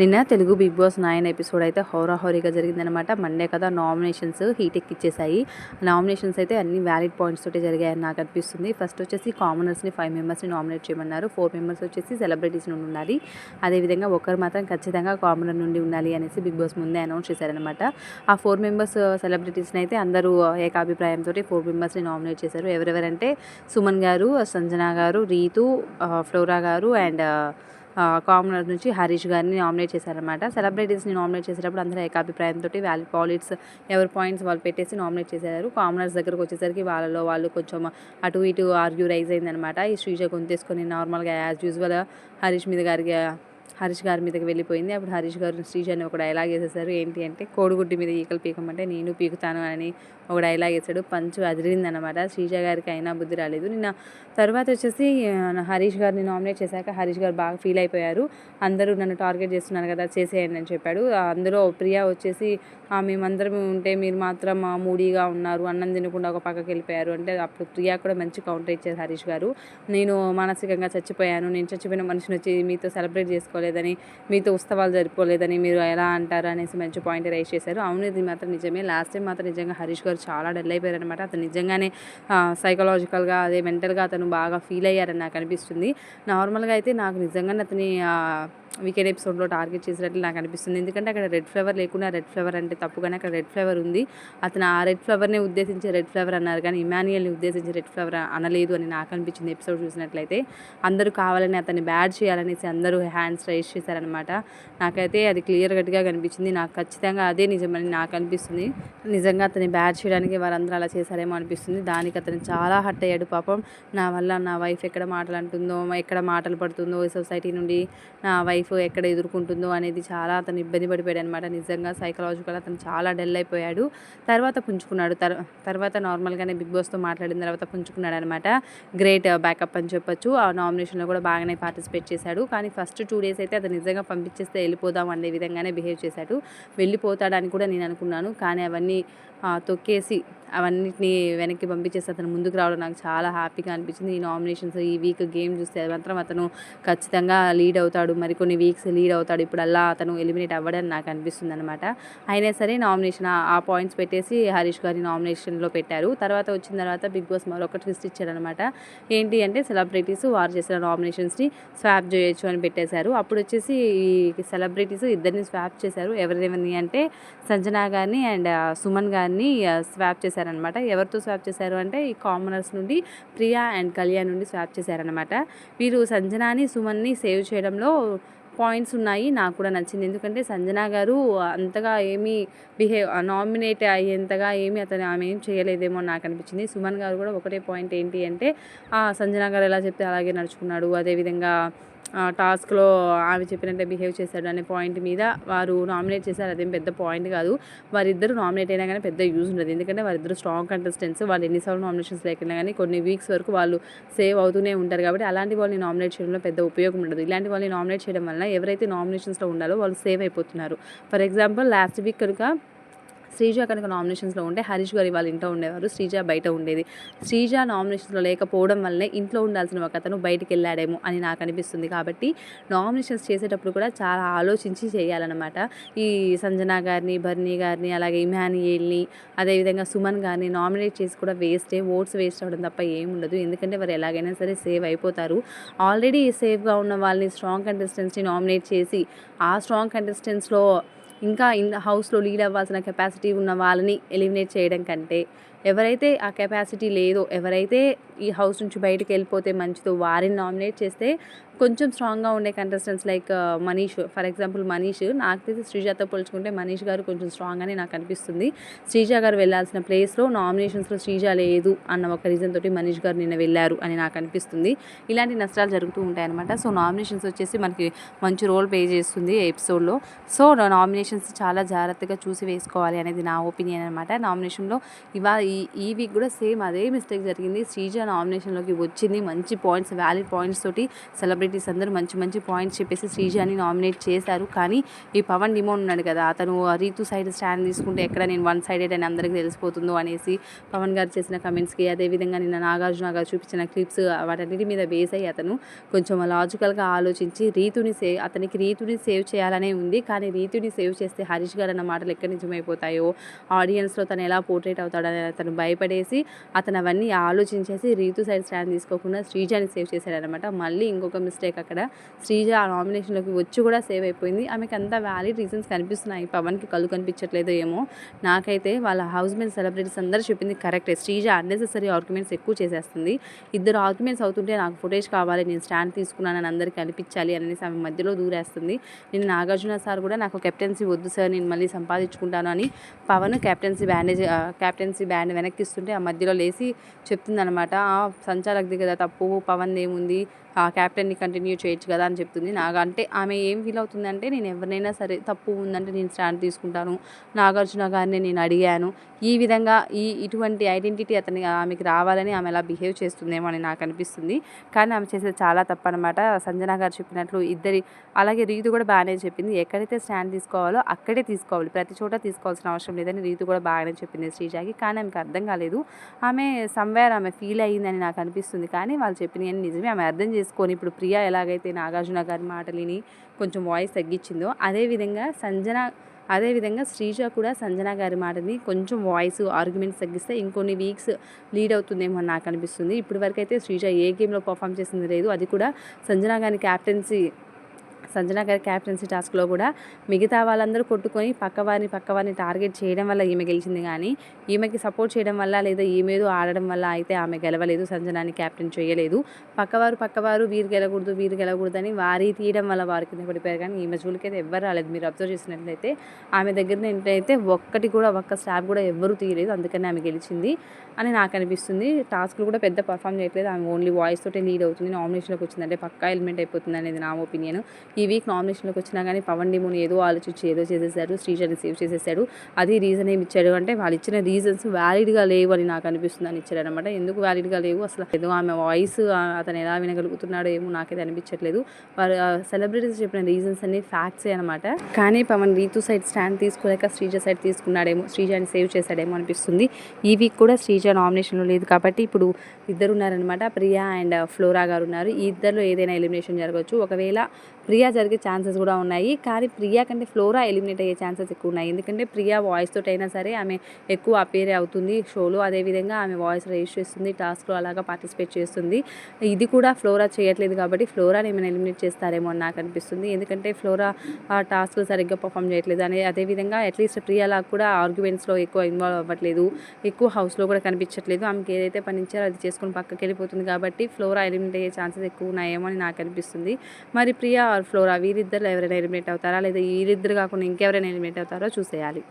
నిన్న Telugu Bigg Boss nine episode అయితే హోరాహోరీగా జరిగిందనమాట మండే కదా నామినేషన్స్ హీట్ ఎక్కిచ్చేసాయి నామినేషన్స్ అయితే అన్ని వ్యాలిడ్ పాయింట్స్ తోటి జరిగాయని నాకు అనిపిస్తుంది. ఫస్ట్ వచ్చేసి కామనర్స్ని ఫైవ్ మెంబర్స్ని నామినేట్ చేయమన్నారు. ఫోర్ మెంబర్స్ వచ్చేసి సెలబ్రిటీస్ నుండి ఉండాలి. అదేవిధంగా ఒకరు మాత్రం ఖచ్చితంగా కామనర్ నుండి ఉండాలి అనేసి బిగ్ బాస్ ముందే అనౌన్స్ చేశారనమాట ఆ ఫోర్ మెంబర్స్ సెలబ్రిటీస్ని అయితే అందరూ ఏకాభిప్రాయంతో ఫోర్ మెంబర్స్ని నామినేట్ చేశారు. ఎవరెవరంటే Suman garu Sanjana garu Ritu uh, Flora garu and commoner నుంచి హరీష్ గారిని నామినేట్ చేశారనమాట సెలబ్రిటీస్ని నామినేట్ చేసేటప్పుడు అందరూ ఏకాభిప్రాయంతో వ్యాలీ పాలిట్స్ ఎవరి పాయింట్స్ వాళ్ళు పెట్టేసి నామినేట్ చేశారు. కామనర్స్ దగ్గరకు వచ్చేసరికి వాళ్ళలో వాళ్ళు కొంచెం అటు ఇటు ఆర్గ్యూ రైజ్ అయిందనమాట ఈ శ్రీజ గొంతేసుకొని నార్మల్గా యాజ్ యూజువల్ హరీష్ మీద గారికి హరీష్ గారి మీదకి వెళ్ళిపోయింది. అప్పుడు హరీష్ గారు శ్రీజాని ఒక డైలాగ్ వేసేసారు. ఏంటి అంటే కోడిగుడ్డి మీద ఈకలు పీకమంటే నేను పీకుతాను అని ఒక డైలాగ్ వేసాడు. పంచు అదిరింది అనమాట శ్రీజ గారికి అయినా బుద్ధి రాలేదు. నిన్న తర్వాత వచ్చేసి హరీష్ గారిని నామినేట్ చేశాక హరీష్ గారు బాగా ఫీల్ అయిపోయారు. అందరూ నన్ను టార్గెట్ చేస్తున్నారు కదా చేసేయండి అని చెప్పాడు. అందులో ప్రియా వచ్చేసి మేమందరం ఉంటే మీరు మాత్రం మూడీగా ఉన్నారు. అన్నం తినకుండా ఒక పక్కకి వెళ్ళిపోయారు. అంటే అప్పుడు ప్రియా కూడా మంచి కౌంటర్ ఇచ్చారు హరీష్ గారు. నేను మానసికంగా చచ్చిపోయాను. నేను చచ్చిపోయిన మనిషిని వచ్చి మీతో సెలబ్రేట్ చేసుకోలేదని మీతో ఉత్సవాలు జరుపుకోలేదని మీరు ఎలా అంటారు అనేసి మంచి పాయింట్ రైజ్ చేశారు. అవును ఇది మాత్రం నిజమే. లాస్ట్ టైం మాత్రం నిజంగా హరీష్ గారు చాలా డల్ అయిపోయారు అనమాట అతను నిజంగానే సైకలాజికల్గా అదే మెంటల్గా అతను బాగా ఫీల్ అయ్యారని నాకు అనిపిస్తుంది. నార్మల్గా అయితే నాకు నిజంగానే అతని వీకెండ్ ఎపిసోడ్లో టార్గెట్ చేసినట్లు నాకు అనిపిస్తుంది. ఎందుకంటే అక్కడ రెడ్ ఫ్లేవర్ లేకుండా రెడ్ ఫ్లేవర్ అంటే తప్పుగానే అక్కడ రెడ్ ఫ్లేవర్ ఉంది. అతను ఆ రెడ్ ఫ్లేవర్ని ఉద్దేశించి రెడ్ ఫ్లేవర్ అన్నారు. కానీ ఇమాన్యుయల్ని ఉద్దేశించి రెడ్ ఫ్లేవర్ అనలేదు అని నాకు అనిపించింది ఎపిసోడ్ చూసినట్లయితే. అందరూ కావాలని అతన్ని బ్యాడ్ చేయాలనేసి అందరూ హ్యాండ్స్ రైజ్ చేశారనమాట నాకైతే అది క్లియర్ కట్గా కనిపించింది. నాకు ఖచ్చితంగా అదే నిజమని నాకు అనిపిస్తుంది. నిజంగా అతన్ని బ్యాడ్ చేయడానికి వారందరూ అలా చేశారేమో అనిపిస్తుంది. దానికి అతను చాలా హట్ అయ్యాడు పాపం. నా వల్ల నా వైఫ్ ఎక్కడ మాటలు అంటుందో ఎక్కడ మాటలు పడుతుందో ఈ సొసైటీ నుండి నా వైఫ్ ఎక్కడ ఎదుర్కొంటుందో అనేది చాలా అతను ఇబ్బంది పడిపోయాడు అనమాట నిజంగా సైకలాజికల్ అతను చాలా డల్ అయిపోయాడు. తర్వాత పుంజుకున్నాడు. తర్ తర్వాత నార్మల్గానే బిగ్ బాస్తో మాట్లాడిన తర్వాత పుంజుకున్నాడు అనమాట గ్రేట్ బ్యాకప్ అని చెప్పొచ్చు. ఆ నామినేషన్లో కూడా బాగానే పార్టిసిపేట్ చేశాడు. కానీ ఫస్ట్ టూ డేస్ అయితే అతను నిజంగా పంపించేస్తే వెళ్ళిపోదాం అనే విధంగానే బిహేవ్ చేశాడు. వెళ్ళిపోతాడని కూడా నేను అనుకున్నాను. కానీ అవన్నీ తొక్కేసి అవన్నిటిని వెనక్కి పంపించేసి అతను ముందుకు రావడం నాకు చాలా హ్యాపీగా అనిపించింది. ఈ నామినేషన్స్ ఈ వీక్ గేమ్ చూస్తే మాత్రం అతను ఖచ్చితంగా లీడ్ అవుతాడు. మరికొన్ని వీక్స్ లీడ్ అవుతాడు. ఇప్పుడు అలా అతను ఎలిమినేట్ అవ్వడని నాకు అనిపిస్తుంది అనమాట అయినా సరే నామినేషన్ ఆ పాయింట్స్ పెట్టేసి హరీష్ గారి నామినేషన్లో పెట్టారు. తర్వాత వచ్చిన తర్వాత బిగ్ బాస్ మరొక ట్విస్ట్ ఇచ్చారనమాట ఏంటి అంటే సెలబ్రిటీస్ వారు చేసిన నామినేషన్స్ని స్వాప్ చేయొచ్చు అని పెట్టేశారు. అప్పుడు వచ్చేసి ఈ సెలబ్రిటీస్ ఇద్దరిని స్వాప్ చేశారు. ఎవరెవరిని అంటే సంజనా గారిని అండ్ సుమన్ గారిని స్వాప్ చేశారనమాట ఎవరితో స్వాప్ చేశారు అంటే ఈ కామనర్స్ నుండి ప్రియా అండ్ కళ్యాణ్ నుండి స్వాప్ చేశారనమాట వీరు సంజనాని సుమన్ని సేవ్ చేయడంలో పాయింట్స్ ఉన్నాయి. నాకు కూడా నచ్చింది. ఎందుకంటే సంజన గారు అంతగా ఏమీ బిహేవ్ నామినేట్ అయ్యేంతగా ఏమీ అతను ఆమె ఏం చేయలేదేమో నాకు అనిపించింది. సుమన్ గారు కూడా ఒకటే పాయింట్ ఏంటి అంటే సంజనా సంజన గారు ఎలా చెప్తే అలాగే నడుచుకున్నాడు. అదేవిధంగా టాస్క్లో ఆమె చెప్పినట్టే బిహేవ్ చేశాడు అనే పాయింట్ మీద వారు నామినేట్ చేశారు. అదేం పెద్ద పాయింట్ కాదు. వారిద్దరు నామినేట్ అయినా కానీ పెద్ద యూజ్ ఉండదు. ఎందుకంటే వారిద్దరు స్ట్రాంగ్ కంటెస్టెంట్స్. వాళ్ళు ఎన్నిసార్లు నామినేషన్స్ లేకుండా కానీ కొన్ని వీక్స్ వరకు వాళ్ళు సేవ్ అవుతూనే ఉంటారు కాబట్టి అలాంటి వాళ్ళని నామినేట్ చేయడంలో పెద్ద ఉపయోగం ఉండదు. ఇలాంటి వాళ్ళని నామినేట్ చేయడం వల్ల ఎవరైతే నామినేషన్స్లో ఉండాలో వాళ్ళు సేవ్ అయిపోతున్నారు. ఫర్ ఎగ్జాంపుల్ లాస్ట్ వీక్ కనుక శ్రీజ కనుక నామినేషన్స్లో ఉంటే హరీష్ గారి వాళ్ళ ఇంట్లో ఉండేవారు శ్రీజ బయట ఉండేది. శ్రీజ నామినేషన్స్లో లేకపోవడం వల్లనే ఇంట్లో ఉండాల్సిన ఒక అతను బయటికి వెళ్ళాడేమో అని నాకు అనిపిస్తుంది. కాబట్టి నామినేషన్స్ చేసేటప్పుడు కూడా చాలా ఆలోచించి చేయాలన్నమాట. ఈ సంజన గారిని బర్నీ గారిని అలాగే ఇమానియల్ని అదేవిధంగా సుమన్ గారిని నామినేట్ చేసి కూడా వేస్టే ఓట్స్ వేస్ట్ అవడం తప్ప ఏముండదు ఎందుకంటే వారు ఎలాగైనా సరే సేవ్ అయిపోతారు. ఆల్రెడీ సేఫ్గా ఉన్న వాళ్ళని స్ట్రాంగ్ కంటెస్టెంట్స్ని నామినేట్ చేసి ఆ స్ట్రాంగ్ కంటెస్టెంట్స్లో ఇంకా ఇన్ హౌస్లో లీడ్ అవ్వాల్సిన కెపాసిటీ ఉన్న వాళ్ళని ఎలిమినేట్ చేయడం కంటే ఎవరైతే ఆ కెపాసిటీ లేదో ఎవరైతే ఈ హౌస్ నుంచి బయటకు వెళ్ళిపోతే మంచిదో వారిని నామినేట్ చేస్తే కొంచెం స్ట్రాంగ్గా ఉండే contestants like uh, Manish. For example Manish. నాకు తెలిసి శ్రీజాతో పోల్చుకుంటే మనీష్ గారు కొంచెం స్ట్రాంగ్ అని నాకు అనిపిస్తుంది. శ్రీజ గారు వెళ్ళాల్సిన ప్లేస్లో నామినేషన్స్లో శ్రీజ లేదు అన్న ఒక రీజన్ తోటి మనీష్ గారు నిన్న వెళ్ళారు అని నాకు అనిపిస్తుంది. ఇలాంటి నష్టాలు జరుగుతూ ఉంటాయి అనమాట సో నామినేషన్స్ వచ్చేసి మనకి మంచి రోల్ ప్లే చేస్తుంది ఎపిసోడ్లో సో నామినేషన్స్ చాలా జాగ్రత్తగా చూసి వేసుకోవాలి అనేది నా ఒపీనియన్ అనమాట నామినేషన్లో ఇవా ఈ ఈ వీక్ కూడా సేమ్ అదే మిస్టేక్ జరిగింది. శ్రీజ నామినేషన్లోకి వచ్చింది. మంచి పాయింట్స్ వ్యాలిడ్ పాయింట్స్ తోటి సెలబ్రిటీస్ అందరూ మంచి మంచి పాయింట్స్ చెప్పేసి శ్రీజాని నామినేట్ చేశారు. కానీ ఈ పవన్ డిమోన్ ఉన్నాడు కదా అతను రీతు సైడ్ స్టాండ్ తీసుకుంటే ఎక్కడ నేను వన్ సైడెడ్ అని అందరికీ తెలిసిపోతుందో అనేసి పవన్ గారు చేసిన కమెంట్స్కి అదేవిధంగా నిన్న నాగార్జున గారు చూపించిన క్లిప్స్ వాటన్నిటి మీద బేస్ అయ్యి అతను కొంచెం లాజికల్గా ఆలోచించి రీతుని సేవ్ అతనికి రీతుని సేవ్ చేయాలనే ఉంది. కానీ రీతుని సేవ్ చేస్తే హరీష్ గారు అన్న మాటలు ఎక్కడ నిజమైపోతాయో ఆడియన్స్లో తను ఎలా పోర్ట్రేట్ అవుతాడని అతను భయపడేసి అతను అవన్నీ ఆలోచించేసి రీతు సైడ్ స్టాండ్ తీసుకోకుండా శ్రీజాని సేవ్ చేశాడనమాట. మళ్ళీ ఇంకొక మిస్టేక్ అక్కడ. శ్రీజ ఆ నామినేషన్లోకి వచ్చి కూడా సేవ్ అయిపోయింది. ఆమెకి అంత వ్యాలిడ్ రీజన్స్ కనిపిస్తున్నాయి. పవన్కి కళ్ళు కనిపించట్లేదు ఏమో. నాకైతే వాళ్ళ హౌస్ మేట్ సెలబ్రిటీస్ అందరూ చెప్పింది కరెక్టే. శ్రీజ అన్నెసెసరీ ఆర్గ్యుమెంట్స్ ఎక్కువ చేసేస్తుంది. ఇద్దరు ఆర్గ్యుమెంట్స్ అవుతుంటే నాకు ఫుటేజ్ కావాలి నేను స్టాండ్ తీసుకున్నానని అందరికీ అనిపించాలి అనేసి ఆమె మధ్యలో దూరేస్తుంది. నేను నాగార్జున సార్ కూడా నాకు కెప్టెన్సీ వద్దు సార్ నేను మళ్ళీ సంపాదించుకుంటాను అని Pawan captaincy bandage captaincy band వెనక్కిస్తుంటే ఆ మధ్యలో లేచి చెప్తుందనమాట సంచాలకుది కదా తప్పు పవన్ ఏముంది? క్యాప్టెన్ని కంటిన్యూ చేయొచ్చు కదా అని చెప్తుంది నాకు అంటే ఆమె ఏం ఫీల్ అవుతుందంటే నేను ఎవరినైనా సరే తప్పు ఉందంటే నేను స్టాండ్ తీసుకుంటాను. నాగార్జున గారిని నేను అడిగాను. ఈ విధంగా ఈ ఇటువంటి ఐడెంటిటీ అతని ఆమెకి రావాలని ఆమె అలా బిహేవ్ చేస్తుందేమో అని నాకు అనిపిస్తుంది. కానీ ఆమె చేసేది చాలా తప్పు అనమాట సంజన గారు చెప్పినట్లు ఇద్దరి అలాగే రీతు కూడా బాగానే చెప్పింది. ఎక్కడైతే స్టాండ్ తీసుకోవాలో అక్కడే తీసుకోవాలి. ప్రతి చోట తీసుకోవాల్సిన అవసరం లేదని రీతు కూడా బాగానే చెప్పింది శ్రీజాకి. కానీ ఆమెకు అర్థం కాలేదు. ఆమె సంవేర్ ఆమె ఫీల్ అయ్యిందని నాకు అనిపిస్తుంది. కానీ వాళ్ళు చెప్పినవి నిజమే. ఆమె అర్థం చేసుకొని ఇప్పుడు ప్రియా ఎలాగైతే నాగార్జున గారి మాటలిని కొంచెం వాయిస్ తగ్గించిందో అదేవిధంగా సంజన అదేవిధంగా శ్రీజ కూడా సంజన గారి మాటని కొంచెం వాయిస్ ఆర్గ్యుమెంట్స్ తగ్గిస్తే ఇంకొన్ని వీక్స్ లీడ్ అవుతుందేమో నాకు అనిపిస్తుంది. ఇప్పటి వరకు అయితే శ్రీజ ఏ గేమ్లో పర్ఫామ్ చేసింది లేదు. అది కూడా సంజన గారి క్యాప్టెన్సీ సంజన గారి క్యాప్టెన్సీ టాస్క్లో కూడా మిగతా వాళ్ళందరూ కొట్టుకొని పక్కవారిని పక్కవారిని టార్గెట్ చేయడం వల్ల ఈమె గెలిచింది కానీ ఈమెకి సపోర్ట్ చేయడం వల్ల లేదా ఈమెదో ఆడడం వల్ల అయితే ఆమె గెలవలేదు సంజనాన్ని క్యాప్టెన్ చేయలేదు. పక్కవారు పక్కవారు వీరు గెలకూడదు వీరు గెలకూడదు అని వారి తీయడం వల్ల వారి కింద పడిపోయారు కానీ ఈమె జూలికైతే ఎవ్వరు రాలేదు. మీరు అబ్జర్వ్ చేసినట్లయితే ఆమె దగ్గర ఏంటైతే ఒక్కటి కూడా ఒక్క స్టాప్ కూడా ఎవ్వరూ తీయలేదు. అందుకని ఆమె గెలిచింది అని నాకు అనిపిస్తుంది. టాస్క్లు కూడా పెద్ద పర్ఫామ్ చేయట్లేదు. ఆమె ఓన్లీ వాయిస్ తోటే లీడ్ అవుతుంది. నామినేషన్లోకి వచ్చిందంటే పక్కా ఎలిమెంట్ అయిపోతుంది అనేది నా ఒపీనియన్. ఈ వీక్ నామినేషన్లోకి వచ్చినా కానీ పవన్ డిమోని ఏదో ఆలోచించి ఏదో చేసేసాడు శ్రీజని సేవ్ చేసేసాడు. అది రీజన్ ఏమి ఇచ్చాడు అంటే వాళ్ళు ఇచ్చిన రీజన్స్ వ్యాలిడ్గా లేవు అని నాకు అనిపిస్తుంది అని ఇచ్చాడు అనమాట ఎందుకు వ్యాలిడ్గా లేవు? అసలు ఏదో ఆమె వాయిస్ అతను ఎలా వినగలుగుతున్నాడో ఏమో నాకైతే అనిపించట్లేదు. వారు సెలబ్రిటీస్ చెప్పిన రీజన్స్ అన్ని ఫ్యాక్ట్సే అనమాట కానీ పవన్ రీతు సైడ్ స్టాండ్ తీసుకోలేక శ్రీజ సైడ్ తీసుకున్నాడేమో శ్రీజాని సేవ్ చేశాడేమో అనిపిస్తుంది. ఈ వీక్ కూడా శ్రీజ నామినేషన్లో లేదు కాబట్టి ఇప్పుడు ఇద్దరు ఉన్నారనమాట ప్రియా అండ్ ఫ్లోరా గారు ఉన్నారు. ఈ ఇద్దరిలో ఏదైనా ఎలిమినేషన్ జరగవచ్చు ఒకవేళ ప్రియా జరిగే ఛాన్సెస్ కూడా ఉన్నాయి. కానీ ప్రియా కంటే ఫ్లోరా ఎలిమినేట్ అయ్యే ఛాన్సెస్ ఎక్కువ ఉన్నాయి. ఎందుకంటే ప్రియా వాయిస్ తోటి అయినా సరే ఆమె ఎక్కువ అపేర్ అవుతుంది షోలో. అదేవిధంగా ఆమె వాయిస్ రైజ్ చేస్తుంది టాస్క్లో అలాగా పార్టిసిపేట్ చేస్తుంది. ఇది కూడా ఫ్లోరా చేయట్లేదు కాబట్టి ఫ్లోరాని ఏమైనా ఎలిమినేట్ చేస్తారేమో అని నాకు అనిపిస్తుంది. ఎందుకంటే ఫ్లోరా ఆ టాస్క్లు సరిగ్గా పర్ఫామ్ చేయట్లేదు. అనే అదేవిధంగా అట్లీస్ట్ ప్రియాలా కూడా ఆర్గ్యుమెంట్స్లో ఎక్కువ ఇన్వాల్వ్ అవ్వట్లేదు. ఎక్కువ హౌస్లో కూడా కనిపించట్లేదు. ఆమెకి ఏదైతే పని ఇచ్చారో అది చేసుకుని పక్కకి వెళ్ళిపోతుంది కాబట్టి ఫ్లోరా ఎలిమినేట్ అయ్యే ఛాన్సెస్ ఎక్కువ ఉన్నాయేమో అని నాకు అనిపిస్తుంది. మరి ప్రియా ఆర్ ఫ్లోరా? వీరిద్దరు ఎవరైనా ఎలిమినేట్ అవుతారా? లేదా వీరిద్దరు కాకుండా ఇంకెవరైనా ఎలిమినేట్ అవుతారో చూసేయాలి.